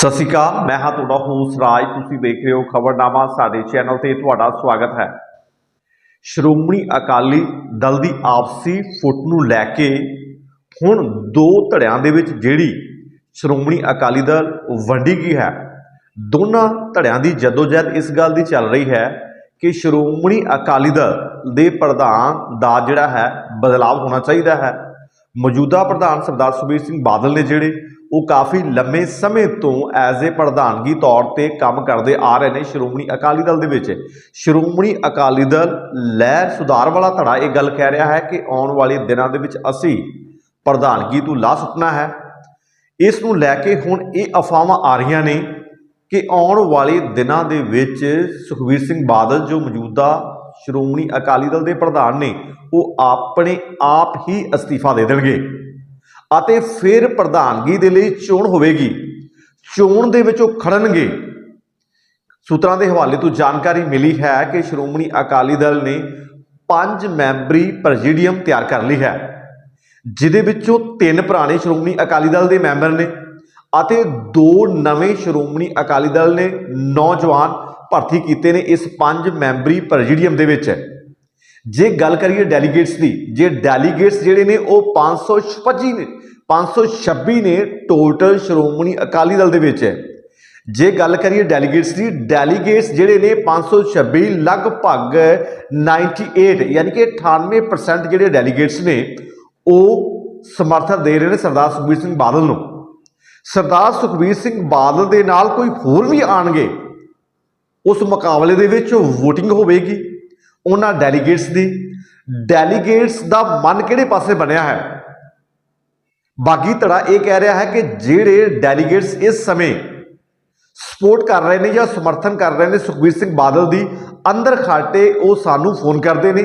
ਸਤਿ ਸ਼੍ਰੀ ਅਕਾਲ, ਮੈਂ ਹਾਂ ਤੁਹਾਡਾ ਹੋਸਟ ਰਾਜ, ਤੁਸੀਂ ਦੇਖ ਰਹੇ ਹੋ ਖਬਰਨਾਮਾ ਸਾਡੇ ਚੈਨਲ ਤੇ ਤੁਹਾਡਾ ਸਵਾਗਤ ਹੈ। ਸ਼੍ਰੋਮਣੀ ਅਕਾਲੀ ਦਲ ਦੀ ਆਪਸੀ ਫੁੱਟ ਨੂੰ ਲੈ ਕੇ ਹੁਣ ਦੋ ਧੜਿਆਂ ਦੇ ਵਿੱਚ ਜਿਹੜੀ ਸ਼੍ਰੋਮਣੀ ਅਕਾਲੀ ਦਲ ਵੰਡੀ ਗਈ ਹੈ। ਦੋਨਾਂ ਧੜਿਆਂ ਦੀ ਜਦੋਜਹਿਦ ਇਸ ਗੱਲ ਦੀ ਚੱਲ ਰਹੀ ਹੈ ਕਿ ਸ਼੍ਰੋਮਣੀ ਅਕਾਲੀ ਦਲ ਦੇ ਪ੍ਰਧਾਨ ਦਾ ਜਿਹੜਾ ਹੈ ਬਦਲਾਅ ਹੋਣਾ ਚਾਹੀਦਾ ਹੈ। ਮੌਜੂਦਾ ਪ੍ਰਧਾਨ ਸਰਦਾਰ ਸੁਖਬੀਰ ਸਿੰਘ ਬਾਦਲ ਨੇ ਜਿਹੜੇ ਉਹ ਕਾਫੀ ਲੰਮੇ ਸਮੇਂ ਤੋਂ ਐਜ਼ ਏ ਪ੍ਰਧਾਨਗੀ ਤੌਰ ਤੇ ਕੰਮ ਕਰਦੇ ਆ ਰਹੇ ਨੇ ਸ਼੍ਰੋਮਣੀ ਅਕਾਲੀ ਦਲ ਦੇ ਵਿੱਚ। ਸ਼੍ਰੋਮਣੀ ਅਕਾਲੀ ਦਲ ਲਹਿਰ ਸੁਧਾਰ ਵਾਲਾ ਧੜਾ ਇਹ ਗੱਲ ਕਹਿ ਰਿਹਾ ਹੈ ਕਿ ਆਉਣ ਵਾਲੇ ਦਿਨਾਂ ਦੇ ਵਿੱਚ ਅਸੀਂ ਪ੍ਰਧਾਨਗੀ ਤੋਂ ਲਾ ਸੁਪਨਾ ਹੈ। ਇਸ ਨੂੰ ਲੈ ਕੇ ਹੁਣ ਇਹ ਅਫਵਾਹਾਂ ਆ ਰਹੀਆਂ ਨੇ ਕਿ ਆਉਣ ਵਾਲੇ ਦਿਨਾਂ ਦੇ ਵਿੱਚ ਸੁਖਬੀਰ ਸਿੰਘ ਬਾਦਲ ਜੋ ਮੌਜੂਦਾ ਸ਼੍ਰੋਮਣੀ ਅਕਾਲੀ ਦਲ ਦੇ ਪ੍ਰਧਾਨ ਨੇ, ਉਹ ਆਪਣੇ ਆਪ ਹੀ ਅਸਤੀਫਾ ਦੇ ਦੇਣਗੇ। ਅਤੇ ਫਿਰ ਪ੍ਰਧਾਨਗੀ ਦੇ ਲਈ ਚੋਣ ਹੋਵੇਗੀ। ਚੋਣ ਦੇ ਵਿੱਚ ਉਹ ਖੜਨਗੇ। ਸੂਤਰਾਂ ਦੇ ਹਵਾਲੇ ਤੋਂ ਜਾਣਕਾਰੀ ਮਿਲੀ ਹੈ ਕਿ ਸ਼੍ਰੋਮਣੀ ਅਕਾਲੀ ਦਲ ਨੇ ਪੰਜ ਮੈਂਬਰੀ ਪ੍ਰੈਜ਼ੀਡੀਅਮ ਤਿਆਰ ਕਰ ਲਈ ਹੈ, ਜਿਹਦੇ ਵਿੱਚੋਂ ਤਿੰਨ ਪੁਰਾਣੇ ਸ਼੍ਰੋਮਣੀ ਅਕਾਲੀ ਦਲ ਦੇ ਮੈਂਬਰ ਨੇ ਅਤੇ ਦੋ ਨਵੇਂ ਸ਼੍ਰੋਮਣੀ ਅਕਾਲੀ ਦਲ ਨੇ ਨੌਜਵਾਨ ਭਰਤੀ ਕੀਤੇ ਨੇ ਇਸ ਪੰਜ ਮੈਂਬਰੀ ਪ੍ਰੈਜ਼ੀਡੀਅਮ ਦੇ ਵਿੱਚ। ਜੇ ਗੱਲ ਕਰੀਏ ਡੈਲੀਗੇਟਸ ਦੀ, ਜੇ ਡੈਲੀਗੇਟਸ ਜਿਹੜੇ ਨੇ ਉਹ 526 ਨੇ 526 ਨੇ ਟੋਟਲ ਸ਼੍ਰੋਮਣੀ ਅਕਾਲੀ ਦਲ ਦੇ ਵਿੱਚ। ਹੈ ਜੇ ਗੱਲ ਕਰੀਏ ਡੈਲੀਗੇਟਸ ਦੀ ਡੈਲੀਗੇਟਸ ਜਿਹੜੇ ਨੇ 526 ਲਗਭਗ 98 ਯਾਨੀ ਕਿ 98% ਜਿਹੜੇ ਡੈਲੀਗੇਟਸ ਨੇ, ਉਹ ਸਮਰਥਨ ਦੇ ਰਹੇ ਨੇ ਸਰਦਾਰ ਸੁਖਬੀਰ ਸਿੰਘ ਬਾਦਲ ਨੂੰ। ਸਰਦਾਰ ਸੁਖਬੀਰ ਸਿੰਘ ਬਾਦਲ ਦੇ ਨਾਲ ਕੋਈ ਹੋਰ ਵੀ ਆਣਗੇ ਉਸ ਮੁਕਾਬਲੇ ਦੇ ਵਿੱਚ VOTING ਹੋਵੇਗੀ। ਉਹਨਾਂ ਡੈਲੀਗੇਟਸ ਦੀ। ਡੈਲੀਗੇਟਸ ਦਾ ਮਨ ਕਿਹੜੇ ਪਾਸੇ ਬਣਿਆ ਹੈ? ਬਾਗੀ ਧੜਾ ਇਹ ਕਹਿ ਰਿਹਾ ਹੈ ਕਿ ਜਿਹੜੇ ਡੈਲੀਗੇਟਸ ਇਸ ਸਮੇਂ ਸਪੋਰਟ ਕਰ ਰਹੇ ਨੇ ਜਾਂ ਸਮਰਥਨ ਕਰ ਰਹੇ ਨੇ ਸੁਖਬੀਰ ਸਿੰਘ ਬਾਦਲ ਦੀ, ਅੰਦਰ ਖਾਟੇ ਉਹ ਸਾਨੂੰ ਫੋਨ ਕਰਦੇ ਨੇ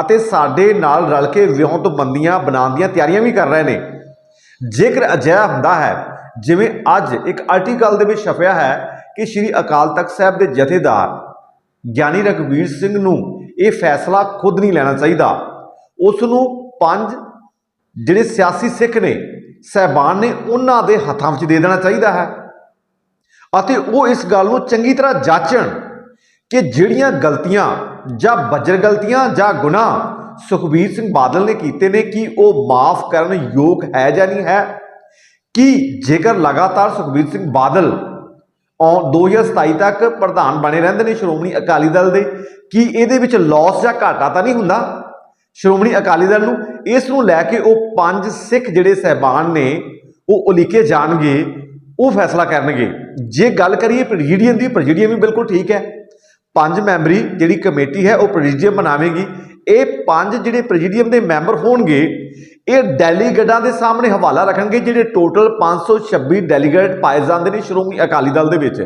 ਅਤੇ ਸਾਡੇ ਨਾਲ ਰਲ ਕੇ ਵਿਉਂਤ ਬੰਦੀਆਂ ਬਣਾਉਣ ਦੀਆਂ ਤਿਆਰੀਆਂ ਵੀ ਕਰ ਰਹੇ ਨੇ। ਜੇਕਰ ਅਜਿਹਾ ਹੁੰਦਾ ਹੈ, ਜਿਵੇਂ ਅੱਜ ਇੱਕ ਆਰਟੀਕਲ ਦੇ ਵਿੱਚ ਛਪਿਆ ਹੈ ਕਿ ਸ੍ਰੀ ਅਕਾਲ ਤਖਤ ਸਾਹਿਬ ਦੇ ਜਥੇਦਾਰ ਗਿਆਨੀ ਰਘਵੀਰ ਸਿੰਘ ਨੂੰ ਇਹ ਫੈਸਲਾ ਖੁਦ ਨਹੀਂ ਲੈਣਾ ਚਾਹੀਦਾ। ਉਸ ਨੂੰ ਪੰਜ ਜਿਹੜੇ ਸਿਆਸੀ ਸਿੱਖ ਨੇ, ਸਹਿਬਾਨ ਨੇ, ਉਹਨਾਂ ਦੇ ਹੱਥਾਂ ਵਿੱਚ ਦੇ ਦੇਣਾ ਚਾਹੀਦਾ ਹੈ। ਅਤੇ ਉਹ ਇਸ ਗੱਲ ਨੂੰ ਚੰਗੀ ਤਰ੍ਹਾਂ ਜਾਂਚਣ ਕਿ ਜਿਹੜੀਆਂ ਗਲਤੀਆਂ ਜਾਂ ਬੱਜਰ ਗਲਤੀਆਂ ਜਾਂ ਗੁਨਾਹ ਸੁਖਬੀਰ ਸਿੰਘ ਬਾਦਲ ਨੇ ਕੀਤੇ ਨੇ, ਕਿ ਉਹ ਮਾਫ ਕਰਨ ਯੋਗ ਹੈ ਜਾਂ ਨਹੀਂ ਹੈ? ਕਿ ਜੇਕਰ ਲਗਾਤਾਰ ਸੁਖਬੀਰ ਸਿੰਘ ਬਾਦਲ ਔ 2027 ਤੱਕ ਪ੍ਰਧਾਨ ਬਣੇ ਰਹਿੰਦੇ ਨੇ ਸ਼੍ਰੋਮਣੀ ਅਕਾਲੀ ਦਲ ਦੇ, ਕੀ ਇਹਦੇ ਵਿੱਚ ਲਾਸ ਜਾਂ ਘਾਟਾ ਤਾਂ ਨਹੀਂ ਹੁੰਦਾ? ਸ਼੍ਰੋਮਣੀ ਅਕਾਲੀ ਦਲ ਨੂੰ, ਇਸ ਨੂੰ ਲੈ ਕੇ ਉਹ ਪੰਜ ਸਿੱਖ ਜਿਹੜੇ ਸਹਿਬਾਨ ਨੇ, ਉਹ ਉਲੀਕੇ ਜਾਣਗੇ, ਉਹ ਫੈਸਲਾ ਕਰਨਗੇ। ਜੇ ਗੱਲ ਕਰੀਏ ਪ੍ਰੈਜ਼ੀਡੀਅਮ ਦੀ, ਪ੍ਰੈਜ਼ੀਡੀਅਮ ਵੀ ਬਿਲਕੁਲ ਠੀਕ ਹੈ। ਪੰਜ ਮੈਂਬਰੀ ਜਿਹੜੀ ਕਮੇਟੀ ਹੈ, ਉਹ ਪ੍ਰੈਜ਼ੀਡੀਅਮ ਬਣਾਵੇਗੀ ਇਹ ਪੰਜ ਜਿਹੜੇ ਪ੍ਰੈਜ਼ੀਡੀਅਮ ਦੇ ਮੈਂਬਰ ਹੋਣਗੇ, ਇਹ ਡੈਲੀਗੇਟਾਂ ਦੇ ਸਾਹਮਣੇ ਹਵਾਲਾ ਰੱਖਣਗੇ, ਜਿਹੜੇ ਟੋਟਲ 526 ਡੈਲੀਗੇਟ ਪਾਏ ਜਾਂਦੇ ਨੇ ਸ਼੍ਰੋਮਣੀ ਅਕਾਲੀ ਦਲ ਦੇ ਵਿੱਚ।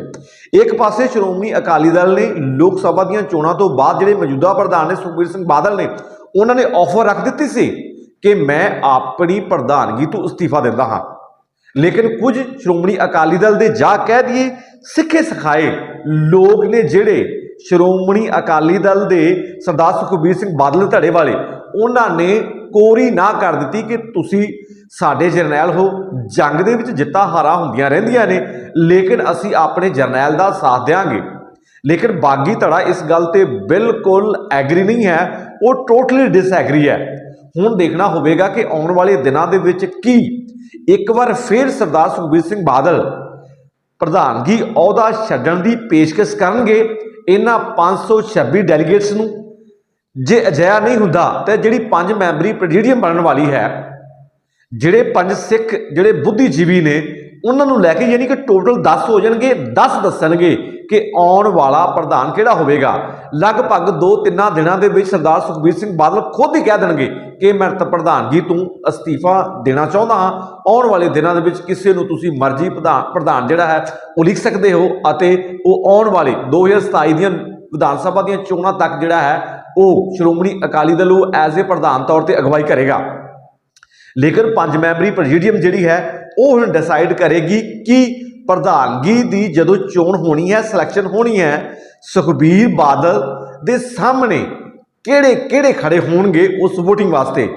ਇੱਕ ਪਾਸੇ ਸ਼੍ਰੋਮਣੀ ਅਕਾਲੀ ਦਲ ਨੇ ਲੋਕ ਸਭਾ ਦੀਆਂ ਚੋਣਾਂ ਤੋਂ ਬਾਅਦ ਜਿਹੜੇ ਮੌਜੂਦਾ ਪ੍ਰਧਾਨ ਨੇ ਸੁਖਬੀਰ ਸਿੰਘ ਬਾਦਲ ਨੇ ਉਹਨਾਂ ਨੇ ਆਫਰ ਰੱਖ ਦਿੱਤੀ ਸੀ ਕਿ ਮੈਂ ਆਪਣੀ ਪ੍ਰਧਾਨਗੀ ਤੋਂ ਅਸਤੀਫਾ ਦਿੰਦਾ ਹਾਂ। ਲੇਕਿਨ ਕੁਝ ਸ਼੍ਰੋਮਣੀ ਅਕਾਲੀ ਦਲ ਦੇ ਜਾ ਕਹਿ ਦਈਏ, ਸਿੱਖੇ ਸਿਖਾਏ ਲੋਕ ਨੇ ਜਿਹੜੇ ਸ਼੍ਰੋਮਣੀ ਅਕਾਲੀ ਦਲ ਦੇ ਸਰਦਾਰ ਸੁਖਬੀਰ ਸਿੰਘ ਬਾਦਲ ਧੜੇ ਵਾਲੇ, ਉਹਨਾਂ ਨੇ ਕੋਰੀ ਨਾ ਕਰ ਦਿੱਤੀ ਕਿ ਤੁਸੀਂ ਸਾਡੇ ਜਰਨੈਲ ਹੋ। ਜੰਗ ਦੇ ਵਿੱਚ ਜਿੱਤਾਂ ਹਾਰਾਂ ਹੁੰਦੀਆਂ ਰਹਿੰਦੀਆਂ ਨੇ, ਲੇਕਿਨ ਅਸੀਂ ਆਪਣੇ ਜਰਨੈਲ ਦਾ ਸਾਥ ਦੇਵਾਂਗੇ ਲੇਕਿਨ ਬਾਗੀ ਧੜਾ ਇਸ ਗੱਲ ਤੇ ਬਿਲਕੁਲ ਐਗਰੀ ਨਹੀਂ ਹੈ ਉਹ ਟੋਟਲੀ ਡਿਸਐਗਰੀ ਹੈ। ਹੁਣ ਦੇਖਣਾ ਹੋਵੇਗਾ ਕਿ ਆਉਣ ਵਾਲੇ ਦਿਨਾਂ ਦੇ ਵਿੱਚ ਕੀ। ਇੱਕ ਵਾਰ ਫਿਰ ਸਰਦਾਰ ਸੁਖਬੀਰ ਸਿੰਘ ਬਾਦਲ ਪ੍ਰਧਾਨਗੀ ਅਹੁਦਾ ਛੱਡਣ ਦੀ ਪੇਸ਼ਕਸ਼ ਕਰਨਗੇ, ਇਹਨਾਂ 526 ਡੈਲੀਗੇਟਸ ਨੂੰ। ਜੇ ਅਜਿਹਾ ਨਹੀਂ ਹੁੰਦਾ ਤਾਂ ਜਿਹੜੀ ਪੰਜ ਮੈਂਬਰੀ ਪ੍ਰੈਜ਼ੀਡੀਅਮ ਬਣਨ ਵਾਲੀ ਹੈ, ਜਿਹੜੇ ਪੰਜ ਸਿੱਖ, ਜਿਹੜੇ ਬੁੱਧੀਜੀਵੀ ਨੇ ਉਹਨਾਂ ਨੂੰ ਲੈ ਕੇ ਯਾਨੀ ਕਿ ਟੋਟਲ 10 ਹੋ ਜਾਣਗੇ 10 ਦੱਸਣਗੇ ਕਿ ਆਉਣ ਵਾਲਾ ਪ੍ਰਧਾਨ ਕਿਹੜਾ ਹੋਵੇਗਾ। ਲਗਭਗ 2-3 ਦਿਨਾਂ ਦੇ ਵਿੱਚ ਸਰਦਾਰ ਸੁਖਬੀਰ ਸਿੰਘ ਬਾਦਲ ਖੁਦ ਹੀ ਕਹਿ ਦੇਣਗੇ ਕਿ ਮੈਂ ਤਾਂ ਪ੍ਰਧਾਨਗੀ ਤੋਂ ਅਸਤੀਫਾ ਦੇਣਾ ਚਾਹੁੰਦਾ ਹਾਂ। ਆਉਣ ਵਾਲੇ ਦਿਨਾਂ ਦੇ ਵਿੱਚ ਕਿਸੇ ਨੂੰ ਤੁਸੀਂ ਮਰਜ਼ੀ ਪ੍ਰਧਾਨ ਪ੍ਰਧਾਨ ਜਿਹੜਾ ਹੈ, ਉਹ ਲਿਖ ਸਕਦੇ ਹੋ ਅਤੇ ਉਹ ਆਉਣ ਵਾਲੇ 2027 ਦੀਆਂ ਵਿਧਾਨ ਸਭਾ ਦੀਆਂ ਚੋਣਾਂ ਤੱਕ ਜਿਹੜਾ ਹੈ, ਉਹ ਸ਼੍ਰੋਮਣੀ ਅਕਾਲੀ ਦਲ ਉਹ ਐਜ਼ ਏ ਪ੍ਰਧਾਨ ਤੌਰ ਤੇ ਅਗਵਾਈ ਕਰੇਗਾ। ਲੇਕਿਨ ਪੰਜ ਮੈਂਬਰੀ ਪ੍ਰੈਜ਼ੀਡੀਅਮ ਜਿਹੜੀ ਹੈ ਉਹ ਹੁਣ ਡਿਸਾਈਡ ਕਰੇਗੀ ਕਿ ਪ੍ਰਧਾਨਗੀ ਦੀ ਜਦੋਂ ਚੋਣ ਹੋਣੀ ਹੈ ਸਿਲੈਕਸ਼ਨ ਹੋਣੀ ਹੈ, ਸੁਖਬੀਰ ਬਾਦਲ ਦੇ ਸਾਹਮਣੇ ਕਿਹੜੇ ਕਿਹੜੇ ਖੜੇ ਹੋਣਗੇ ਉਸ VOTING ਵਾਸਤੇ?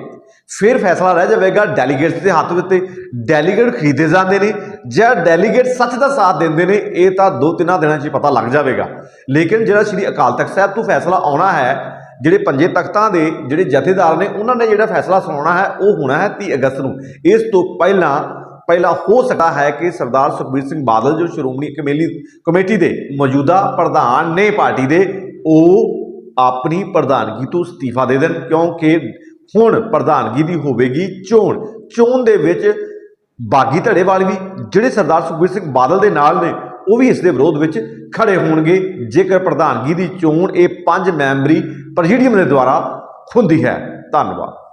ਫਿਰ ਫੈਸਲਾ ਰਹਿ ਜਾਵੇਗਾ ਡੈਲੀਗੇਟਸ ਦੇ ਹੱਥ ਵਿੱਚ ਡੈਲੀਗੇਟ ਖਰੀਦੇ ਜਾਂਦੇ ਨੇ ਜਾਂ ਡੈਲੀਗੇਟ ਸੱਚ ਦਾ ਸਾਥ ਦਿੰਦੇ ਨੇ, ਇਹ ਤਾਂ ਦੋ ਤਿੰਨਾਂ ਦਿਨਾਂ 'ਚ ਪਤਾ ਲੱਗ ਜਾਵੇਗਾ। ਲੇਕਿਨ ਜਿਹੜਾ ਸ੍ਰੀ ਅਕਾਲ ਤਖਤ ਸਾਹਿਬ ਤੋਂ ਫੈਸਲਾ ਆਉਣਾ ਹੈ, ਜਿਹੜੇ ਪੰਜੇ ਤਖਤਾਂ ਦੇ ਜਿਹੜੇ ਜਥੇਦਾਰ ਨੇ, ਉਹਨਾਂ ਨੇ ਜਿਹੜਾ ਫੈਸਲਾ ਸੁਣਾਉਣਾ ਹੈ, ਉਹ ਹੋਣਾ ਹੈ 30 ਅਗਸਤ ਨੂੰ। ਇਸ ਤੋਂ ਪਹਿਲਾਂ ਪਹਿਲਾਂ ਹੋ ਸਕਦਾ ਹੈ ਕਿ ਸਰਦਾਰ ਸੁਖਬੀਰ ਸਿੰਘ ਬਾਦਲ ਜੋ ਸ਼੍ਰੋਮਣੀ ਕਮੇਲੀ ਕਮੇਟੀ ਦੇ ਮੌਜੂਦਾ ਪ੍ਰਧਾਨ ਨੇ ਪਾਰਟੀ ਦੇ, ਉਹ ਆਪਣੀ ਪ੍ਰਧਾਨਗੀ ਤੋਂ ਅਸਤੀਫਾ ਦੇ ਦੇਣ, ਕਿਉਂਕਿ ਹੁਣ ਪ੍ਰਧਾਨਗੀ ਦੀ ਹੋਵੇਗੀ ਚੋਣ। ਚੋਣ ਦੇ ਵਿੱਚ ਬਾਗੀ ਧੜੇਵਾਲ ਵੀ, ਜਿਹੜੇ ਸਰਦਾਰ ਸੁਖਬੀਰ ਸਿੰਘ ਬਾਦਲ ਦੇ ਨਾਲ ਨੇ, ਉਹ ਵੀ ਇਸ ਦੇ ਵਿਰੋਧ ਵਿੱਚ ਖੜੇ ਹੋਣਗੇ। ਜੇਕਰ ਪ੍ਰਧਾਨਗੀ ਦੀ ਚੋਣ ਇਹ ਪੰਜ ਮੈਂਬਰੀ ਪ੍ਰੈਜ਼ੀਡੀਅਮ ਦੇ ਦੁਆਰਾ ਹੁੰਦੀ ਹੈ, ਧੰਨਵਾਦ।